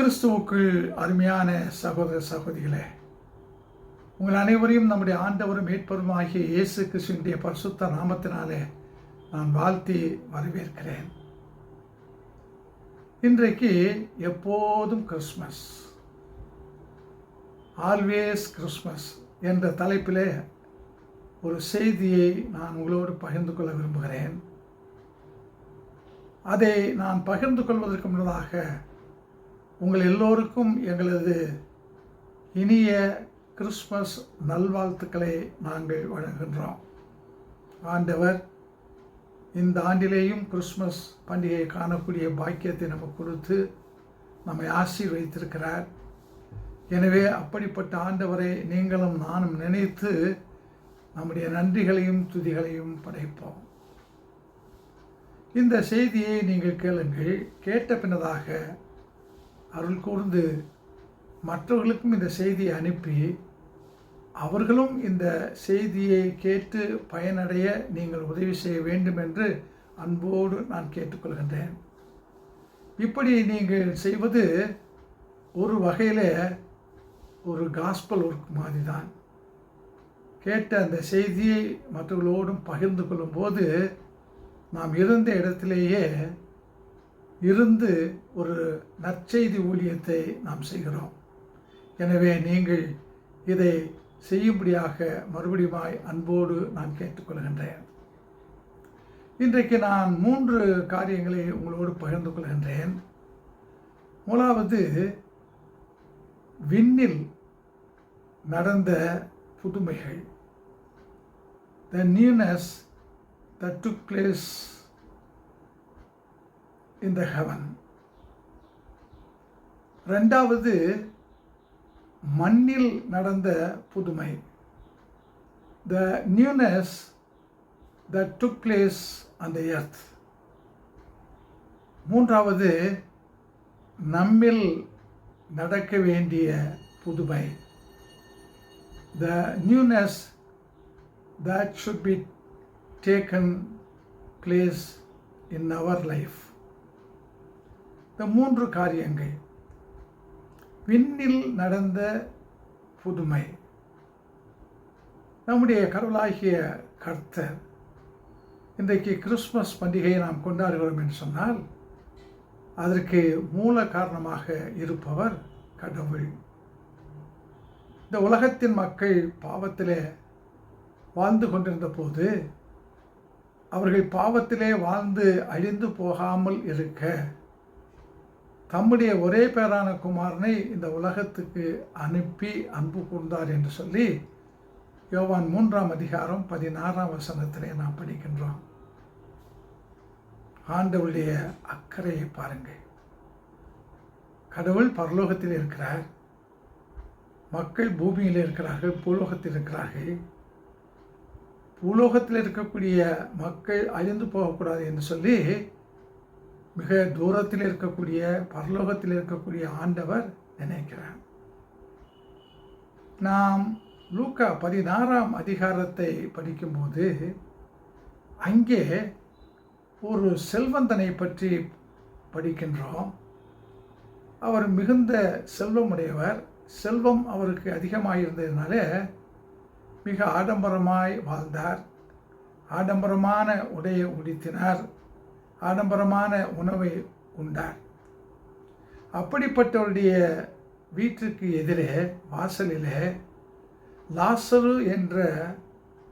கிறிஸ்துவுக்குள் அருமையான சகோதர சகோதரிகளே உங்கள் அனைவரையும் நம்முடைய ஆண்டவரும் மீட்பரும் ஆகிய இயேசு கிறிஸ்துவனுடைய பரிசுத்த நாமத்தினாலே நான் வாழ்த்தி வரவேற்கிறேன். இன்றைக்கு எப்போதும் கிறிஸ்மஸ் ஆல்வேஸ் கிறிஸ்மஸ் என்ற தலைப்பிலே ஒரு செய்தியை நான் உங்களோடு பகிர்ந்து கொள்ள விரும்புகிறேன். அதை நான் பகிர்ந்து கொள்வதற்கு முன்னதாக உங்கள் எல்லோருக்கும் எங்களது இனிய கிறிஸ்மஸ் நல்வாழ்த்துக்களை நாங்கள் வழங்குகின்றோம். ஆண்டவர் இந்த ஆண்டிலேயும் கிறிஸ்மஸ் பண்டிகையை காணக்கூடிய பாக்கியத்தை நமக்கு கொடுத்து நம்மை ஆசீர்வதித்திருக்கிறார். எனவே அப்படிப்பட்ட ஆண்டவரை நீங்களும் நானும் நினைத்து நம்முடைய நன்றிகளையும் துதிகளையும் படைப்போம். இந்த செய்தியை நீங்கள் கேளுங்கள். கேட்ட பின்னதாக அருள் கூர்ந்து மற்றவர்களுக்கும் இந்த செய்தியை அனுப்பி அவர்களும் இந்த செய்தியை கேட்டு பயனடைய நீங்கள் உதவி செய்ய வேண்டும் என்று அன்போடு நான் கேட்டுக்கொள்கின்றேன். இப்படி நீங்கள் செய்வது ஒரு வகையில் ஒரு காஸ்பல் ஒர்க் மாதிரி தான் கேட்ட அந்த செய்தியை மற்றவர்களோடும் பகிர்ந்து கொள்ளும்போது நாம் இருந்த இடத்திலேயே இருந்து ஒரு நற்செய்தி ஊழியத்தை நாம் செய்கிறோம். எனவே நீங்கள் இதை செய்யும்படியாக மறுபடியுமாய் அன்போடு நான் கேட்டுக்கொள்கின்றேன். இன்றைக்கு நான் மூன்று காரியங்களை உங்களோடு பகிர்ந்து கொள்கின்றேன். முதலாவது விண்ணில் நடந்த புதுமைகள். The newness the took place in the heaven ரெண்டாவது மண்ணில் நடந்த புதுமை the newness the took place அந்த எர்த் மூன்றாவது நம்மில் நடக்க வேண்டிய புதுமை the newness that should be taken place in our life இந்த மூன்று காரியங்கள். விண்ணில் நடந்த புதுமை. நம்முடைய கடவுளாகிய கர்த்தர் இன்றைக்கு கிறிஸ்மஸ் பண்டிகையை நாம் கொண்டாடுகிறோம் என்று சொன்னால் அதற்கு மூல காரணமாக இருப்பவர் கடவுள். இந்த உலகத்தின் மக்கள் பாவத்திலே வாழ்ந்து கொண்டிருந்த போது அவர்கள் பாவத்திலே வாழ்ந்து அழிந்து போகாமல் இருக்க தம்முடைய ஒரே பேரான குமாரனை இந்த உலகத்துக்கு அனுப்பி அன்பு கூர்ந்தார் என்று சொல்லி யோவான் மூன்றாம் அதிகாரம் பதினாறாம் வசனத்திலே நாம் படிக்கின்றோம். ஆண்டவருடைய அக்கறையை பாருங்கள். கடவுள் பரலோகத்தில் இருக்கிறார். மக்கள் பூமியில் இருக்கிறார்கள் பூலோகத்தில் இருக்கிறார்கள். பூலோகத்தில் இருக்கக்கூடிய மக்கள் அழிந்து போகக்கூடாது என்று சொல்லி மிக தூரத்தில் இருக்கக்கூடிய பரலோகத்தில் இருக்கக்கூடிய ஆண்டவர் நினைக்கிறார். நாம் லூக்கா பதினாறாம் அதிகாரத்தை படிக்கும்போது அங்கே ஒரு செல்வந்தனை பற்றி படிக்கின்றோம். அவர் மிகுந்த செல்வமுடையவர். செல்வம் அவருக்கு அதிகமாக இருந்ததுனால மிக ஆடம்பரமாய் வாழ்ந்தார். ஆடம்பரமான உடையை உடுத்தினார். ஆடம்பரமான உணவை உண்டார். அப்படிப்பட்டவருடைய வீட்டிற்கு எதிரே வாசலிலே லாசரு என்ற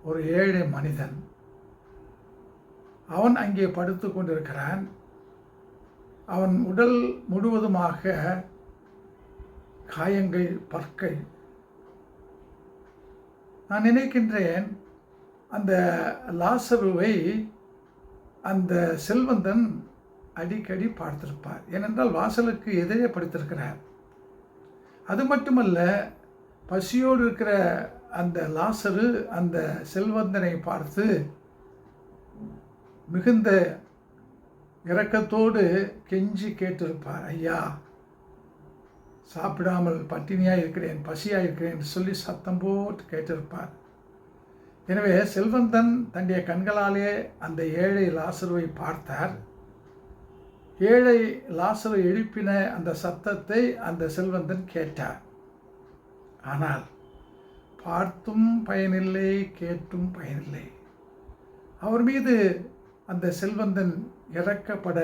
ஒரு ஏழை மனிதன் அவன் அங்கே படுத்து கொண்டிருக்கிறான். அவன் உடல் முழுவதுமாக காயங்கள் பற்கள். நான் நினைக்கின்றேன் அந்த லாசருவை அந்த செல்வந்தன் அடிக்கடி பார்த்திருப்பார். ஏனென்றால் வாசலுக்கு எதிரே படித்திருக்கிறார். அது மட்டுமல்ல பசியோடு இருக்கிற அந்த லாசரு அந்த செல்வந்தனை பார்த்து மிகுந்த இரக்கத்தோடு கெஞ்சி கேட்டிருப்பார். ஐயா சாப்பிடாமல் பட்டினியாக இருக்கிறேன் பசியாக இருக்கிறேன் சொல்லி சத்தம் போட்டு கேட்டிருப்பார். எனவே செல்வந்தன் தன்னுடைய கண்களாலே அந்த ஏழை லாசருவை பார்த்தார். ஏழை லாசரை எழுப்பின அந்த சத்தத்தை அந்த செல்வந்தன் கேட்டார். ஆனால் பார்த்தும் பயனில்லை கேட்டும் பயனில்லை. அவர் மீது அந்த செல்வந்தன் இறக்கப்பட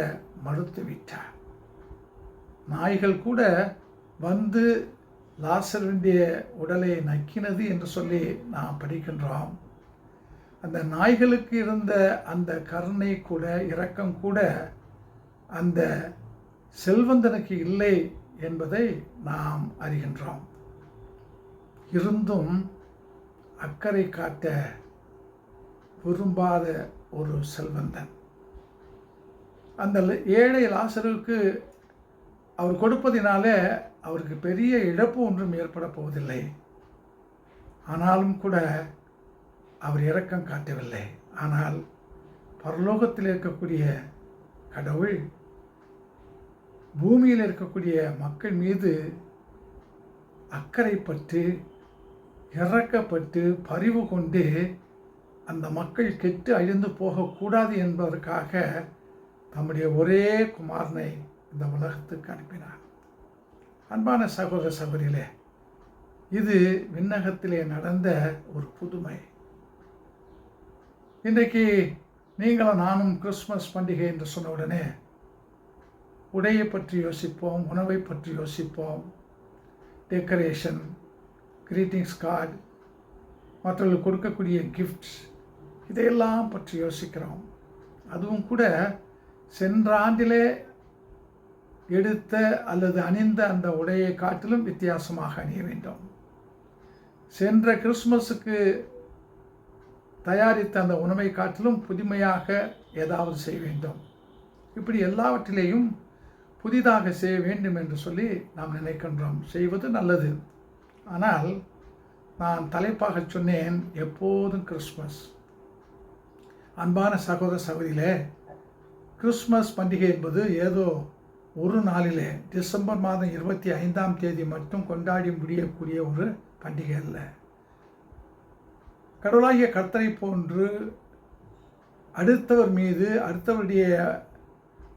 மறுத்து விட்டார். நாய்கள் கூட வந்து லாசருடைய உடலை நக்கினது என்று சொல்லி நாம் படிக்கின்றோம். அந்த நாய்களுக்கு இருந்த அந்த கருணை கூட இரக்கம் கூட அந்த செல்வந்தனுக்கு இல்லை என்பதை நாம் அறிகின்றோம். இருந்தும் அக்கறை காட்ட விரும்பாத ஒரு செல்வந்தன். அந்த ஏழை லாசருக்கு அவர் கொடுப்பதினால அவருக்கு பெரிய இழப்பு ஒன்றும் ஏற்பட போவதில்லை. ஆனாலும் கூட அவர் இரக்கம் காட்டவில்லை. ஆனால் பரலோகத்தில் இருக்கக்கூடிய கடவுள் பூமியில் இருக்கக்கூடிய மக்கள் மீது அக்கறைப்பட்டு இறக்கப்பட்டு பரிவு கொண்டு அந்த மக்கள் கெட்டு அழிந்து போகக்கூடாது என்பதற்காக தம்முடைய ஒரே குமாரனை இந்த உலகத்துக்கு அனுப்பினார். அன்பான சகோதர சகோதரிகளே இது விண்ணகத்திலே நடந்த ஒரு புதுமை. இன்றைக்கு நீங்களும் நானும் கிறிஸ்மஸ் பண்டிகை என்று சொன்ன உடனே உடையை பற்றி யோசிப்போம் உணவை பற்றி யோசிப்போம். டெக்கரேஷன் கிரீட்டிங்ஸ் கார்டு மற்றவர்களுக்கு கொடுக்கக்கூடிய கிஃப்ட்ஸ் இதையெல்லாம் பற்றி யோசிக்கிறோம். அதுவும் கூட சென்ற ஆண்டிலே எடுத்த அல்லது அணிந்த அந்த உடையை காட்டிலும் வித்தியாசமாக அணிய வேண்டும். சென்ற கிறிஸ்மஸுக்கு தயாரித்த அந்த உணவை காட்டிலும் புதுமையாக ஏதாவது செய்ய வேண்டும். இப்படி எல்லாவற்றிலேயும் புதிதாக செய்ய வேண்டும் என்று சொல்லி நாம் நினைக்கின்றோம். செய்வது நல்லது. ஆனால் நான் தலைப்பாக சொன்னேன் எப்போதும் கிறிஸ்மஸ் அன்பான சகோதர சகோதரியிலே கிறிஸ்மஸ் பண்டிகை என்பது ஏதோ ஒரு நாளிலே டிசம்பர் மாதம் இருபத்தி ஐந்தாம் தேதி மட்டும் கொண்டாடி முடியக்கூடிய ஒரு பண்டிகை அல்ல. கடவுளாகிய கர்த்தரை போன்று அடுத்தவர் மீது அடுத்தவருடைய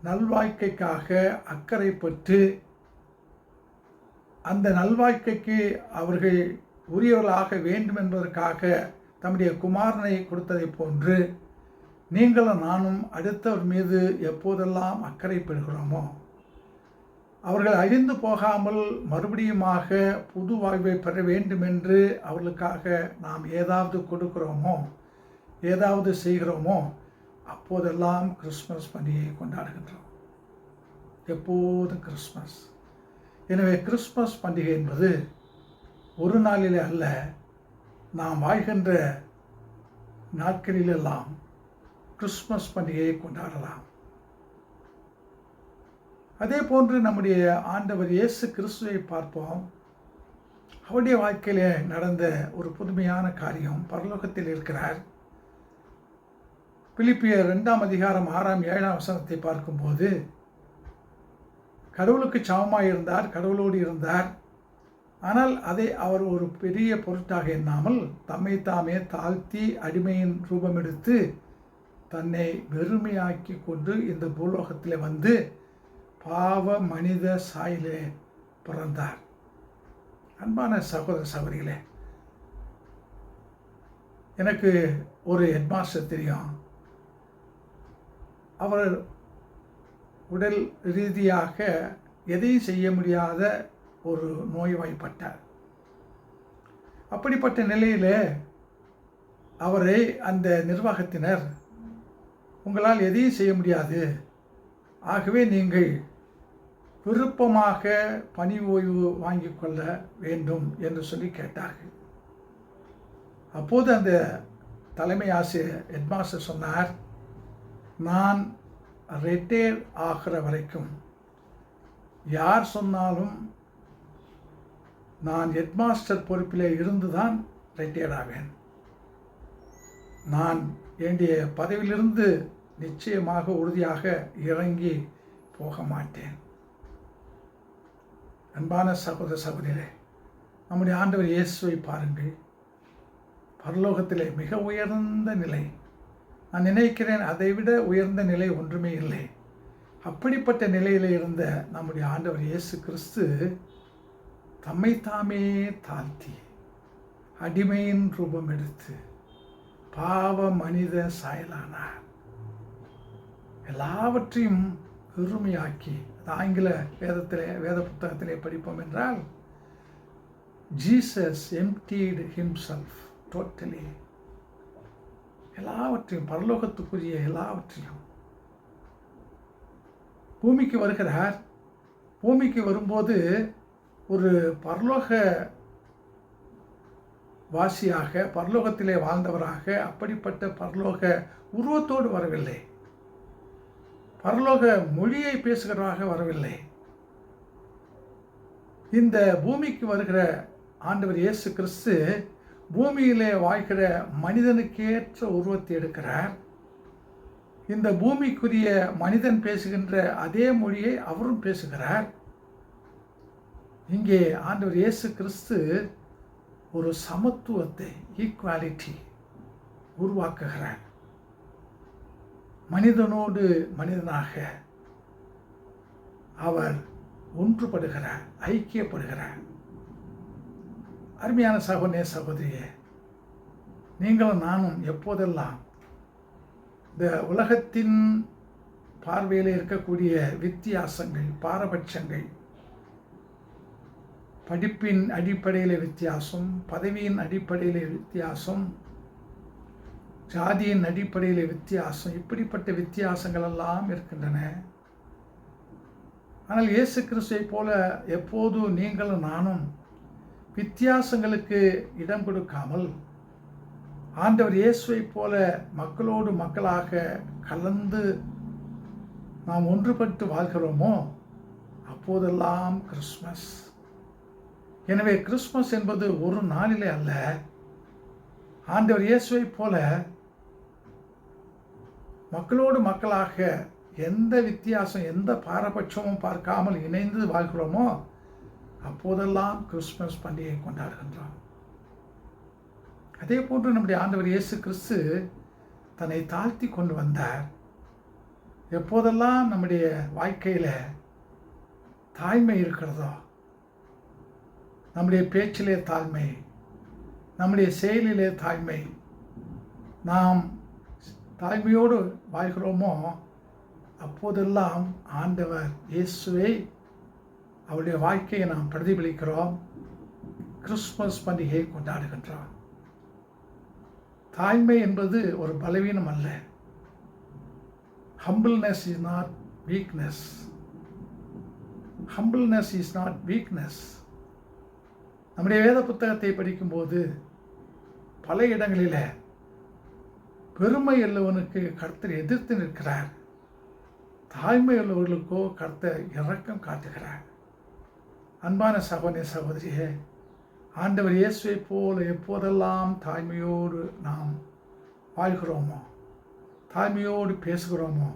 நல்வாழ்க்கைக்காக அக்கறை பெற்று அந்த நல்வாழ்க்கைக்கு அவர்கள் உரியவர்களாக வேண்டும் என்பதற்காக தம்முடைய குமாரனை கொடுத்ததைப் போன்று நீங்களும் நானும் அடுத்தவர் மீது எப்போதெல்லாம் அக்கறை பெறுகிறோமோ அவர்கள் அழிந்து போகாமல் மறுபடியுமாக புது வாழ்வை பெற வேண்டும் என்று அவர்களுக்காக நாம் ஏதாவது கொடுக்கிறோமோ ஏதாவது செய்கிறோமோ அப்போதெல்லாம் கிறிஸ்மஸ் பண்டிகையை கொண்டாடுகின்றோம். எப்போதும் கிறிஸ்மஸ் எனவே கிறிஸ்மஸ் பண்டிகை என்பது ஒரு நாளிலே அல்ல நாம் வாழ்கின்ற நாட்களிலெல்லாம் கிறிஸ்மஸ் பண்டிகையை கொண்டாடலாம். அதே போன்று நம்முடைய ஆண்டவர் இயேசு கிறிஸ்துவை பார்ப்போம். அவருடைய வாழ்க்கையில் நடந்த ஒரு புதுமையான காரியம் பரலோகத்தில் இருக்கிறார். பிலிப்பியர் ரெண்டாம் அதிகாரம் ஆறாம் ஏழாம் வசனத்தை பார்க்கும்போது கடவுளுக்கு சமமாக இருந்தார் கடவுளோடு இருந்தார். ஆனால் அதை அவர் ஒரு பெரிய பொருட்டாக எண்ணாமல் தம்மை தாமே தாழ்த்தி அடிமையின் ரூபம் எடுத்து தன்னை வெறுமையாக்கி கொண்டு இந்த பூலோகத்தில் வந்து பாவ மனித சாயிலே பிறந்தார். அன்பான சகோதர சகோதரிகளே எனக்கு ஒரு ஹெட்மாஸ்டர் தெரியும். அவர் உடல் ரீதியாக எதையும் செய்ய முடியாத ஒரு நோய்வாய்ப்பட்டார். அப்படிப்பட்ட நிலையில் அவரை அந்த நிர்வாகத்தினர் உங்களால் எதையும் செய்ய முடியாது. ஆகவே நீங்கள் விருப்பமாக பணி ஓய்வு வாங்கி கொள்ள வேண்டும் என்று சொல்லி கேட்டார்கள். அப்போது அந்த தலைமை ஆசிரியர் ஹெட்மாஸ்டர் சொன்னார் நான் ரிட்டையர் ஆகிற வரைக்கும் யார் சொன்னாலும் நான் ஹெட்மாஸ்டர் பொறுப்பில் இருந்து தான் ரிட்டையர்ட் ஆவேன். நான் என்னுடைய பதவியிலிருந்து நிச்சயமாக உறுதியாக இறங்கி போக மாட்டேன். அன்பான சகோதர சகோதரே நம்முடைய ஆண்டவர் இயேசுவை பாருங்கள். பரலோகத்திலே மிக உயர்ந்த நிலை. நான் நினைக்கிறேன் அதை விட உயர்ந்த நிலை ஒன்றுமே இல்லை. அப்படிப்பட்ட நிலையில் இருந்த நம்முடைய ஆண்டவர் இயேசு கிறிஸ்து தம்மைத்தாமே தாழ்த்தி அடிமையின் ரூபம் எடுத்து பாவ மனித சாயலானார். எல்லாவற்றையும் பெருமையாக்கி ஆங்கில வேதத்திலே வேத புத்தகத்திலே படிப்போம் என்றால் ஜீசஸ் எம்டீடு ஹிம்செல்ஃப் டோட்டலி எல்லாவற்றையும் பரலோகத்துக்குரிய எல்லாவற்றையும். பூமிக்கு வருகிறார். பூமிக்கு வரும்போது ஒரு பரலோக வாசியாக பரலோகத்திலே வாழ்ந்தவராக அப்படிப்பட்ட பரலோக உருவத்தோடு வரவில்லை. பரலோக மொழியை பேசுகிறவராக வரவில்லை. இந்த பூமிக்கு வருகிற ஆண்டவர் இயேசு கிறிஸ்து பூமியிலே வாழ்கிற மனிதனுக்கேற்ற உருவத்தை எடுக்கிறார். இந்த பூமிக்குரிய மனிதன் பேசுகின்ற அதே மொழியை அவரும் பேசுகிறார். இங்கே ஆண்டவர் இயேசு கிறிஸ்து ஒரு சமத்துவத்தை ஈக்குவாலிட்டி உருவாக்குகிறார். மனிதனோடு மனிதனாக அவர் ஒன்றுபடுகிறார் ஐக்கியப்படுகிறார் அருமையான சகோதரே சகோதரியே நீங்களும் நானும் எப்போதெல்லாம் இந்த உலகத்தின் பார்வையில் இருக்கக்கூடிய வித்தியாசங்கள் பாரபட்சங்கள் படிப்பின் அடிப்படையில் வித்தியாசம் பதவியின் அடிப்படையில் வித்தியாசம் ஜாதியின் அடிப்படையில் வித்தியாசம் இப்படிப்பட்ட வித்தியாசங்கள் எல்லாம் இருக்கின்றன. ஆனால் இயேசு கிறிஸ்துவை போல எப்போதும் நீங்களும் நானும் வித்தியாசங்களுக்கு இடம் கொடுக்காமல் ஆண்டவர் இயேசுவை போல மக்களோடு மக்களாக கலந்து நாம் ஒன்றுபட்டு வாழ்கிறோமோ? அப்போதெல்லாம் கிறிஸ்மஸ் எனவே கிறிஸ்மஸ் என்பது ஒரு நாளிலே அல்ல. ஆண்டவர் இயேசுவை போல மக்களோடு மக்களாக எந்த வித்தியாசம் எந்த பாரபட்சமும் பார்க்காமல் இணைந்து வாழ்கிறோமோ அப்போதெல்லாம் கிறிஸ்மஸ் பண்டிகை கொண்டாடுகின்றோம். அதே போன்று நம்முடைய ஆண்டவர் இயேசு கிறிஸ்து தன்னை தாழ்த்தி கொண்டு வந்தார். எப்போதெல்லாம் நம்முடைய வாழ்க்கையில் தாய்மை இருக்கிறதோ நம்முடைய பேச்சிலே தாழ்மை நம்முடைய செயலிலே தாய்மை நாம் தாய்மையோடு வாழ்கிறோமோ அப்போதெல்லாம் ஆண்டவர் இயேசுவை அவருடைய வாழ்க்கையை நாம் பிரதிபலிக்கிறோம். கிறிஸ்மஸ் பண்டிகையை கொண்டாடுகின்றோம் தாய்மை என்பது ஒரு பலவீனம் அல்ல. Humbleness is not weakness humbleness is not weakness நம்முடைய வேத புத்தகத்தை படிக்கும்போது பல இடங்களில் பெருமை உள்ளவனுக்கு கர்த்தர் எதிர்த்து நிற்கிறார். தாய்மை உள்ளவர்களுக்கோ கர்த்தர் இரக்கம் காட்டுகிறார். அன்பான சகோதரி சகோதரியே ஆண்டவர் இயேசுவை போல எப்போதெல்லாம் தாய்மையோடு நாம் வாழ்கிறோமோ தாய்மையோடு பேசுகிறோமோ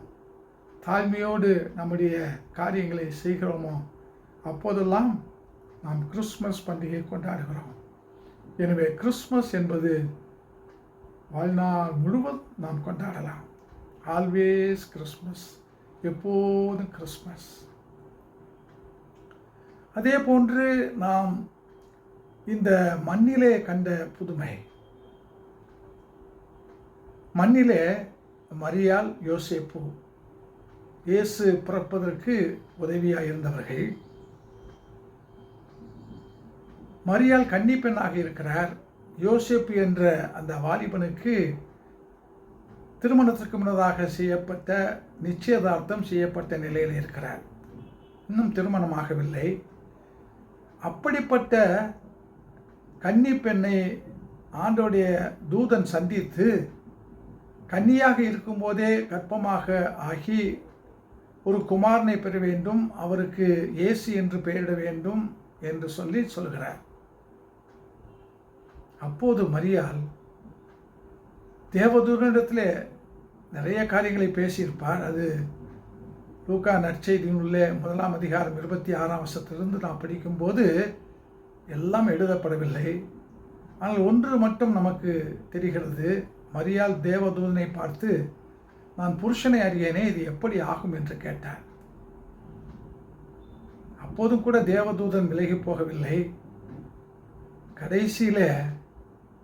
தாய்மையோடு நம்முடைய காரியங்களை செய்கிறோமோ அப்போதெல்லாம் நாம் கிறிஸ்மஸ் பண்டிகை கொண்டாடுகிறோம். எனவே கிறிஸ்மஸ் என்பது வாழ்நாள் முழுவதும் நாம் கொண்டாடலாம். ஆல்வேஸ் கிறிஸ்மஸ் எப்போதும் கிறிஸ்மஸ் அதே போன்று நாம் இந்த மண்ணிலே கண்ட புதுமை. மண்ணிலே மரியால் யோசேப்பு. இயேசு பிறப்பதற்கு உதவியாக இருந்தவர்கள். மரியால் கன்னி பெண்ணாக இருக்கிறார். யோசேப்பு என்ற அந்த வாலிபனுக்கு திருமணத்திற்கு முன்னதாக செய்யப்பட்ட நிச்சயதார்த்தம் செய்யப்பட்ட நிலையில் இருக்கிறார். இன்னும் திருமணமாகவில்லை. அப்படிப்பட்ட கன்னி பெண்ணை ஆண்டோடைய தூதன் சந்தித்து கன்னியாக இருக்கும்போதே கற்பமாக ஆகி ஒரு குமாரனை பெற வேண்டும் அவருக்கு ஏசி என்று பெயரிட வேண்டும் என்று சொல்லி சொல்கிறார். அப்போது மரியால் தேவதூரனிடத்தில் நிறைய காரியங்களை பேசியிருப்பார். அது லூக்கா நற்செய்தியினுள்ளே முதலாம் அதிகாரம் இருபத்தி ஆறாம் வருஷத்திலிருந்து நான் படிக்கும்போது எல்லாம் எழுதப்படவில்லை. ஆனால் ஒன்று மட்டும் நமக்கு தெரிகிறது. மரியால் தேவதூதனை பார்த்து நான் புருஷனை அறியேனே இது எப்படி ஆகும்? என்று கேட்டார் அப்போதும் கூட தேவதூதன் விலகி போகவில்லை. கடைசியில்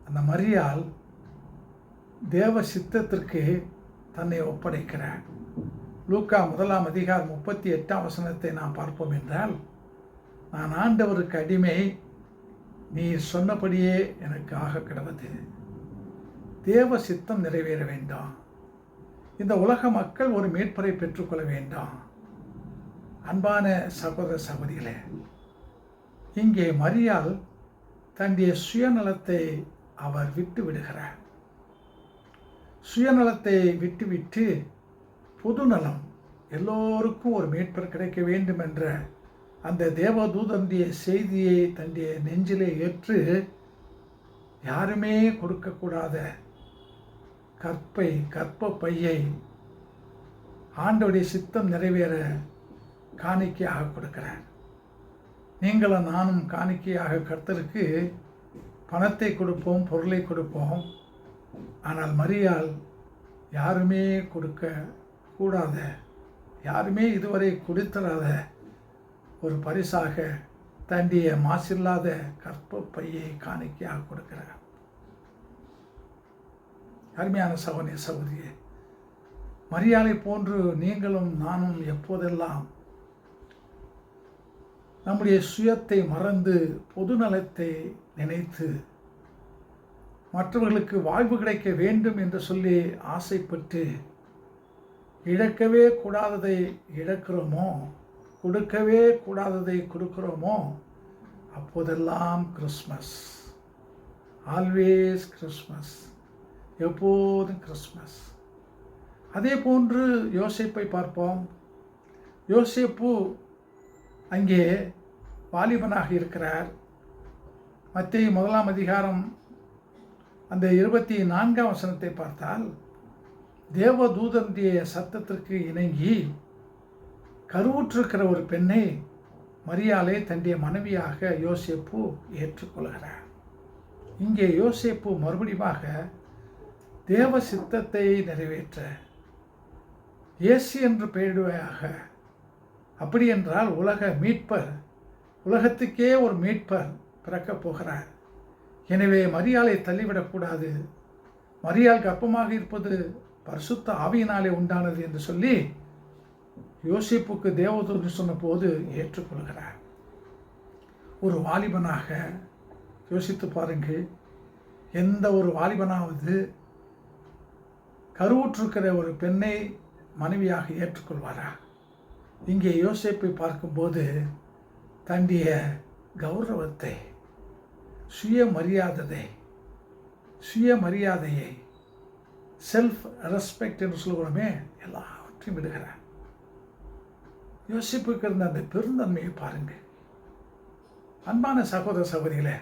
அந்த மரியாள் தேவ சித்தத்திற்கு தன்னை ஒப்படைக்கிறார். லூக்கா முதலாம் அதிகாரம் முப்பத்தி எட்டாம் வசனத்தை நாம் பார்ப்போம் என்றால் நான் ஆண்டவருக்கு அடிமை நீ சொன்னபடியே எனக்கு ஆக கிடவது தேவ சித்தம் நிறைவேற வேண்டாம். இந்த உலக மக்கள் ஒரு மீட்பரை பெற்றுக்கொள்ள வேண்டாம். அன்பான சகோதர சகோதரிகளே இங்கே மரியாள் தன்னுடைய சுயநலத்தை அவர் விட்டு விடுகிறார் சுயநலத்தை விட்டுவிட்டு பொதுநலம் எல்லோருக்கும் ஒரு மீட்பர் கிடைக்க வேண்டும் என்ற அந்த தேவதூதனுடைய செய்தியை தன்னுடைய நெஞ்சிலே ஏற்று யாருமே கொடுக்கக்கூடாத கற்பை கற்ப பையை ஆண்டோடைய சித்தம் நிறைவேற காணிக்கையாக கொடுக்கிறார். நீங்களும் நானும் காணிக்கையாக கர்த்தருக்கு பணத்தை கொடுப்போம் பொருளை கொடுப்போம். ஆனால் மரியாள் யாருமே கொடுக்க கூடாத யாருமே இதுவரை கொடுத்தராத ஒரு பரிசாக தண்டிய மாசில்லாத கற்ப பையை காணிக்கையாக கொடுக்கிறார். அருமையான சகோதரிய சகோதரியே மரியாதை போன்று நீங்களும் நானும் எப்போதெல்லாம் நம்முடைய சுயத்தை மறந்து பொதுநலத்தை நினைத்து மற்றவர்களுக்கு வாய்ப்பு கிடைக்க வேண்டும் என்று சொல்லி ஆசைப்பட்டு இழக்கவே கூடாததை இழக்கிறோமோ கொடுக்கவே கூடாததை கொடுக்கிறோமோ அப்போதெல்லாம் கிறிஸ்மஸ். ஆல்வேஸ் கிறிஸ்மஸ் எப்போதும் கிறிஸ்மஸ் அதே போன்று யோசிப்பை பார்ப்போம். யோசிப்பு அங்கே வாலிபனாக இருக்கிறார். மத்திய முதலாம் அதிகாரம் அந்த இருபத்தி நான்காம் வசனத்தை பார்த்தால் தேவதூதனுடைய சத்தத்திற்கு இணங்கி கருவுற்றிருக்கிற ஒரு பெண்ணை மரியாதை தன்னுடைய மனைவியாக யோசேப்பு ஏற்றுக்கொள்கிறார். இங்கே யோசேப்பு மறுபடியுமாக தேவ சித்தத்தை நிறைவேற்ற இயேசு என்று பெயரிடுவையாக. அப்படி என்றால் உலக மீட்பர் உலகத்துக்கே ஒரு மீட்பர் பிறக்கப் போகிறார். எனவே மரியாலை தள்ளிவிடக்கூடாது மரியாளுக்கு அப்பமாக இருப்பது பரிசுத்த ஆவியினாலே உண்டானது என்று சொல்லி யோசிப்புக்கு தேவதூதன் சொன்னபோது ஏற்றுக்கொள்கிறார். ஒரு வாலிபனாக யோசித்து பாருங்கள். எந்த ஒரு வாலிபனாவது கருவுற்றிருக்கிற ஒரு பெண்ணை மனைவியாக ஏற்றுக்கொள்வாரா? இங்கே யோசிப்பை பார்க்கும்போது தண்டிய கௌரவத்தை சுயமரியாதை சுயமரியாதையை செல்ஃப் ரெஸ்பெக்ட் என்று சொல்கிறோமே எல்லாவற்றையும் விடுகிறார். யோசிப்புக்கு இருந்த அந்த பெருந்தன்மையை பாருங்கள். அன்பான சகோதர சகோதரிகளே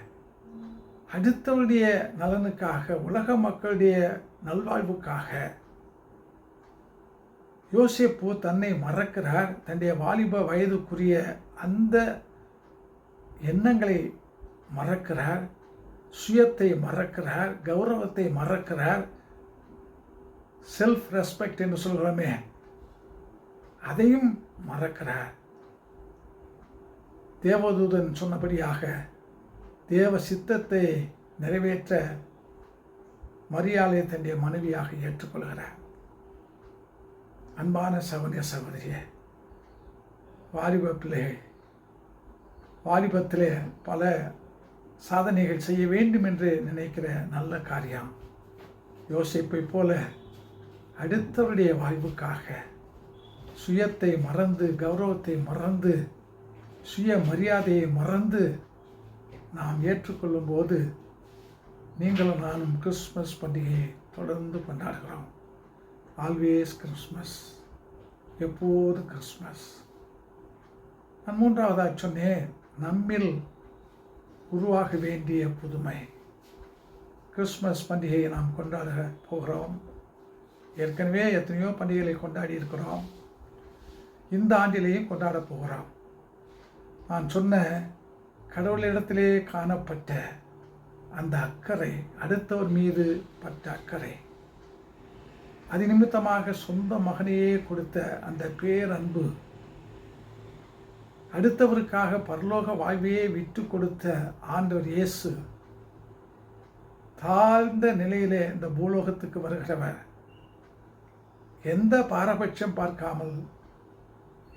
அடுத்தவருடைய நலனுக்காக உலக மக்களுடைய நல்வாழ்வுக்காக யோசிப்பு தன்னை மறக்கிறார். தன்னுடைய வாலிப வயதுக்குரிய அந்த எண்ணங்களை மறக்கிறார் சுயத்தை மறக்கிறார் கௌரவத்தை மறக்கிறார் செல்ஃப் ரெஸ்பெக்ட் என்று சொல்கிறோமே அதையும் மறக்கிறார். தேவதூதன் சொன்னபடியாக தேவ சித்தத்தை நிறைவேற்ற மரியாதை தன்னுடைய மனைவியாக ஏற்றுக்கொள்கிறார். அன்பான சகோதரிய சகோதரிய வாலிப பிள்ளைகள் வாலிபத்தில் பல சாதனைகள் செய்ய வேண்டும் என்று நினைக்கிற நல்ல காரியம். யோசிப்பை போல அடுத்தவருடைய வாழ்வுக்காக சுயத்தை மறந்து கௌரவத்தை மறந்து சுய மரியாதையை மறந்து நாம் ஏற்றுக்கொள்ளும் போது நீங்களும் நானும் கிறிஸ்மஸ் பண்டிகையை தொடர்ந்து கொண்டாடுகிறோம். ஆல்வேஸ் கிறிஸ்மஸ் எப்போது கிறிஸ்மஸ் நான் மூன்றாவதாக சொன்னேன் நம்மில் உருவாக வேண்டிய புதுமை. கிறிஸ்மஸ் பண்டிகையை நாம் கொண்டாட போகிறோம். ஏற்கனவே எத்தனையோ பண்டிகைகளை கொண்டாடி இருக்கிறோம். இந்த ஆண்டிலேயும் கொண்டாட போகிறோம். நான் சொன்ன கடவுளிடத்திலே காணப்பட்ட அந்த அக்கறை அடுத்தவர் மீது பட்ட அக்கறை அது நிமித்தமாக சொந்த மகனையே கொடுத்த அந்த பேரன்பு அடுத்தவருக்காக பரலோக வாழ்வையே விட்டு கொடுத்த ஆண்டவர் இயேசு தாழ்ந்த நிலையிலே இந்த பூலோகத்துக்கு வருகிறவர். எந்த பாரபட்சம் பார்க்காமல்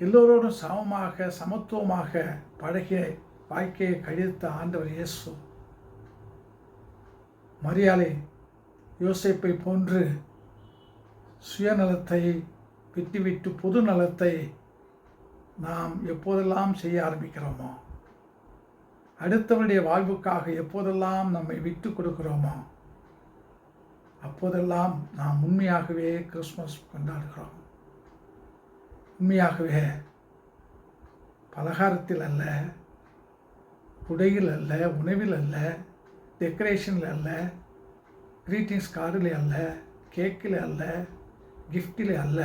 எல்லோரோடும் சமமாக சமத்துவமாக பழகிய வாழ்க்கையை கழித்த ஆண்டவர் இயேசு. மரியாதை யோசிப்பை போன்று சுயநலத்தை விட்டுவிட்டு பொது நலத்தை நாம் எப்போதெல்லாம் செய்ய ஆரம்பிக்கிறோமோ அடுத்தவருடைய வாழ்வுக்காக எப்போதெல்லாம் நம்மை விட்டு கொடுக்கிறோமோ அப்போதெல்லாம் நாம் உண்மையாகவே கிறிஸ்மஸ் கொண்டாடுகிறோம். உண்மையாகவே பலகாரத்தில் அல்ல உடையில் அல்ல உணவில் அல்ல டெக்கரேஷனில் அல்ல க்ரீட்டிங்ஸ் கார்டில் அல்ல கேக்கில் அல்ல கிஃப்டில் அல்ல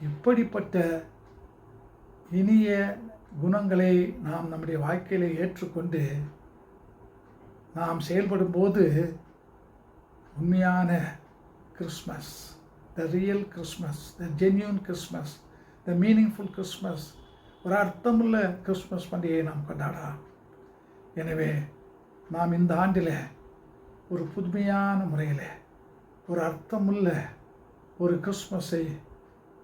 இப்படிப்பட்ட இனிய குணங்களை நாம் நம்முடைய வாழ்க்கையில் ஏற்றுக்கொண்டு நாம் செயல்படும்போது உண்மையான Christmas the real Christmas the genuine Christmas the meaningful Christmas ஒரு அர்த்தமுள்ள கிறிஸ்மஸ் பண்டிகையை நாம் கொண்டாடலாம். எனவே நாம் இந்த ஆண்டில் ஒரு புதுமையான முறையில் ஒரு அர்த்தமுள்ள ஒரு கிறிஸ்மஸை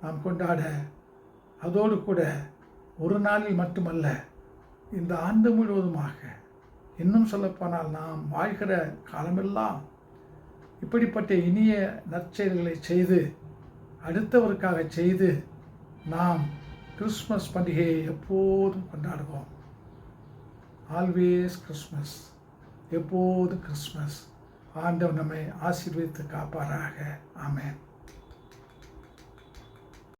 நாம் கொண்டாட அதோடு கூட ஒரு நாளில் மட்டுமல்ல இந்த ஆண்டு முழுவதுமாக. இன்னும் சொல்லப்போனால் நாம் வாழ்கிற காலமெல்லாம் இப்படிப்பட்ட இனிய நற்செயல்களை செய்து அடுத்தவருக்காக செய்து நாம் கிறிஸ்மஸ் பண்டிகையை எப்போதும் கொண்டாடுவோம். ஆல்வேஸ் கிறிஸ்மஸ் எப்போதும் கிறிஸ்மஸ் ஆண்டவர் நம்மை ஆசீர்வதித்து காப்பாராக. ஆமேன்.